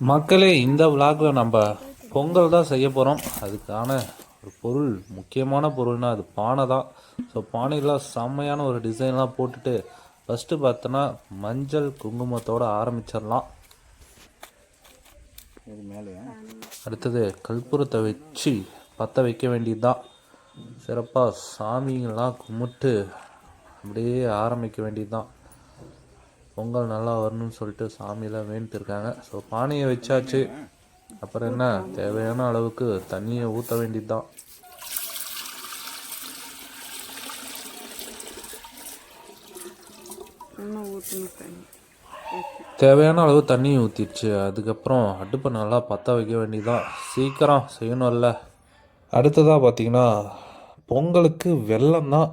மக்களே இந்த விலாகில் நம்ம பொங்கல் தான் செய்ய போகிறோம் அதுக்கான ஒரு பொருள் முக்கியமான பொருள்னா அது பானை தான். ஸோ பானையில் செம்மையான ஒரு டிசைன்லாம் போட்டுட்டு ஃபஸ்ட்டு பார்த்தோன்னா மஞ்சள் குங்குமத்தோட ஆரம்பிச்சிடலாம். இது மேலேயா? அடுத்தது கற்பூரத்தை வச்சு பற்ற வைக்க வேண்டியது தான் சிறப்பாக சாமிங்கெல்லாம் கும்பிட்டு அப்படியே ஆரம்பிக்க வேண்டியது தான் பொங்கல் நல்லா வரணும்னு சொல்லிட்டு சாமியெல்லாம் வேண்டிட்டு இருக்காங்க ஸோ பானையை வச்சாச்சு. அப்புறம் என்ன? தேவையான அளவுக்கு தண்ணியை ஊற்ற வேண்டியது தான் இன்னும் ஊற்றணும் தண்ணி. தேவையான அளவு தண்ணி ஊற்றிடுச்சு அதுக்கப்புறம் அடுப்பை நல்லா பற்ற வைக்க வேண்டியதுதான். சீக்கிரம் செய்யணும்ல. அடுத்ததாக பார்த்தீங்கன்னா பொங்கலுக்கு வெல்லம் தான்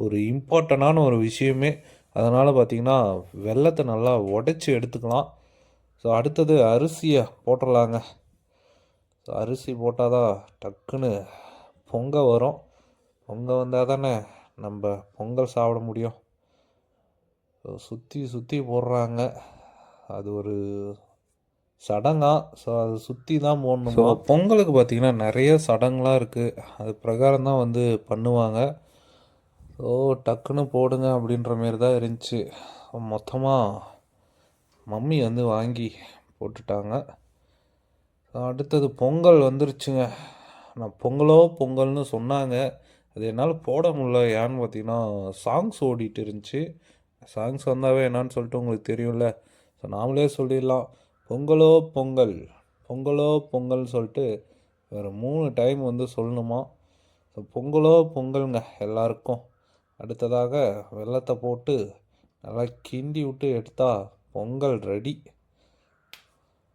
ஒரு இம்பார்ட்டண்டான ஒரு விஷயமே. அதனால் பார்த்தீங்கன்னா வெல்லத்தை நல்லா உடைச்சி எடுத்துக்கலாம். ஸோ அடுத்தது அரிசியை போட்டுடலாங்க. ஸோ அரிசி போட்டால் தான் டக்குன்னு பொங்க வரும். பொங்க வந்தால் தானே நம்ம பொங்கல் சாப்பிட முடியும். சுற்றி சுற்றி போடுறாங்க. அது ஒரு சடங்கா. ஸோ அது சுற்றி தான் போடணும்? ஸோ பொங்கலுக்கு பார்த்தீங்கன்னா நிறைய சடங்குலாம் இருக்குது அது பிரகாரம் தான் வந்து பண்ணுவாங்க. ஸோ டக்குன்னு போடுங்க அப்படின்ற மாரி தான் இருந்துச்சு. மொத்தமாக மம்மி வந்து வாங்கி போட்டுட்டாங்க. அடுத்தது பொங்கல் வந்துருச்சுங்க. நான் பொங்கலோ பொங்கல்னு சொன்னாங்க. அது என்னால் போட முடியல. ஏன்னு பார்த்தீங்கன்னா சாங்ஸ் ஓடிட்டு இருந்துச்சு. சாங்ஸ் வந்தாவே என்னன்னு சொல்லிட்டு உங்களுக்கு தெரியும்ல. ஸோ நாமளே சொல்லிடலாம். பொங்கலோ பொங்கல் பொங்கலோ பொங்கல் சொல்லிட்டு ஒரு மூணு டைம் வந்து சொல்லணுமா? ஸோ பொங்கலோ பொங்கலுங்க எல்லாருக்கும். அடுத்ததாக வெள்ளத்தை போட்டு நல்லா கிண்டி விட்டு எடுத்தால் பொங்கல் ரெடி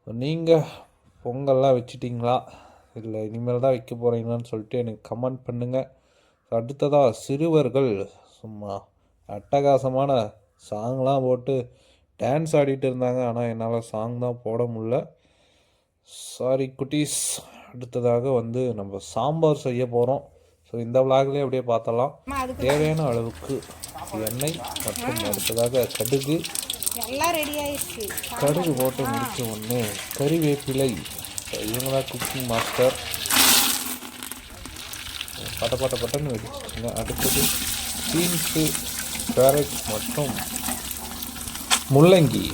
நீங்கள் பொங்கல்லாம் வச்சிட்டிங்களா? இல்லை இனிமேல் தான் வைக்க போகிறீங்களான்னு சொல்லிட்டு எனக்கு கமெண்ட் பண்ணுங்கள் அடுத்ததாக சிறுவர்கள் சும்மா அட்டகாசமான சாங்லாம் போட்டு டான்ஸ் ஆடிட்டு இருந்தாங்க. ஆனால் என்னால் சாங் தான் போட முடில சாரி குட்டீஸ். அடுத்ததாக வந்து நம்ம சாம்பார் செய்ய போகிறோம் ஸோ இந்த விளாக்லேயே அப்படியே பார்த்தலாம் தேவையான அளவுக்கு எண்ணெய் மற்றும் அடுத்ததாக கடுகு. எல்லாம் ரெடி ஆயிடுச்சு. கடுகு போட்டு முடிச்ச உடனே கறிவேப்பிலை. இவங்க தான் குக்கிங் மாஸ்டர் பட்ட பட்ட பட்டன்னு வெடிச்சிச்சுங்க அடுத்தது பீன்ஸு கேரட் மற்றும் முள்ளங்கி.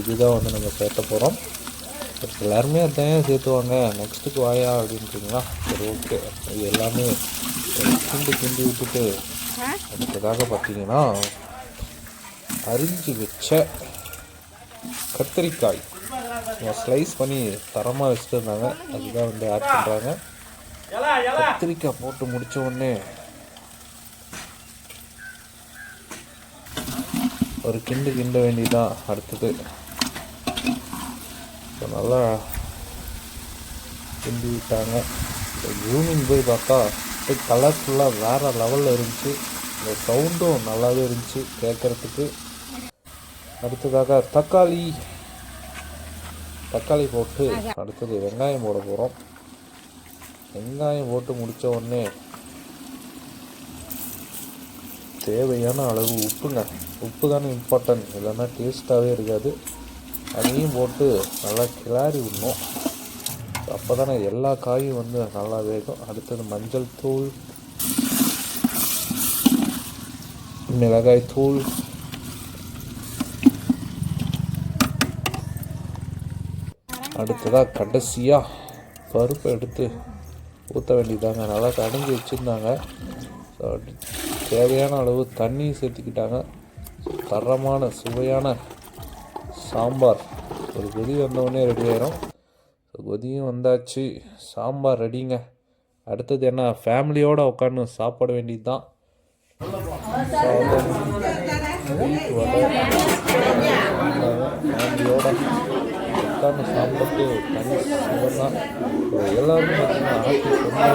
இதுதான் வந்து நம்ம சேர்த்த போகிறோம் எல்லாருமே அதான் சேர்த்துவாங்க. நெக்ஸ்ட்டுக்கு வாயா அப்படின்றீங்களா? சரி ஓகே இது எல்லாமே கிண்டு கிண்டி விட்டுட்டு அடுத்ததாக பார்த்தீங்கன்னா அரிஞ்சு வச்ச கத்திரிக்காய். ஸ்லைஸ் பண்ணி தரமாக வச்சுட்டு இருந்தாங்க அதுதான் வந்து ஆட் பண்ணுறாங்க கத்திரிக்காய் போட்டு முடிச்ச உடனே ஒரு கிண்டு கிண்ட வேண்டியதான் அடுத்தது நல்லா கிண்டி விட்டாங்க. ஜூமிங் போய் பார்த்தா கலர்ஃபுல்லாக வேறு லெவலில் இருந்துச்சு. இந்த சவுண்டும் நல்லாவே இருந்துச்சு கேட்குறதுக்கு அடுத்ததாக தக்காளி. தக்காளி போட்டு அடுத்தது வெங்காயம் போட போகிறோம் வெங்காயம் போட்டு முடித்த உடனே தேவையான அளவு உப்புங்க. உப்பு தானே இம்பார்ட்டன்ட் இல்லைன்னா டேஸ்ட்டாகவே இருக்காது. அதையும் போட்டு நல்லா கிளாரி விடணும். அப்போ தானே எல்லா காயும் வந்து நல்லா வேகும். அடுத்தது மஞ்சள் தூள் மிளகாய் தூள். அடுத்ததாக கடைசியாக பருப்பு எடுத்து ஊற்ற வேண்டியதாங்க நல்லா கடைஞ்சி வச்சுருந்தாங்க. தேவையான அளவு தண்ணி சேர்த்துக்கிட்டாங்க. தரமான சுவையான சாம்பார். ஒரு கொதி வந்தவுடனே ரெடி ஆயிரும். ஸோ கொதியும் வந்தாச்சு. சாம்பார் ரெடிங்க அடுத்தது என்ன? ஃபேமிலியோடு உட்காந்து சாப்பிட வேண்டியது தான் ஃபேமிலியோட உட்காந்து சாப்பிட்டு தனி சுகம் தான் எல்லாருமே பார்த்தீங்கன்னா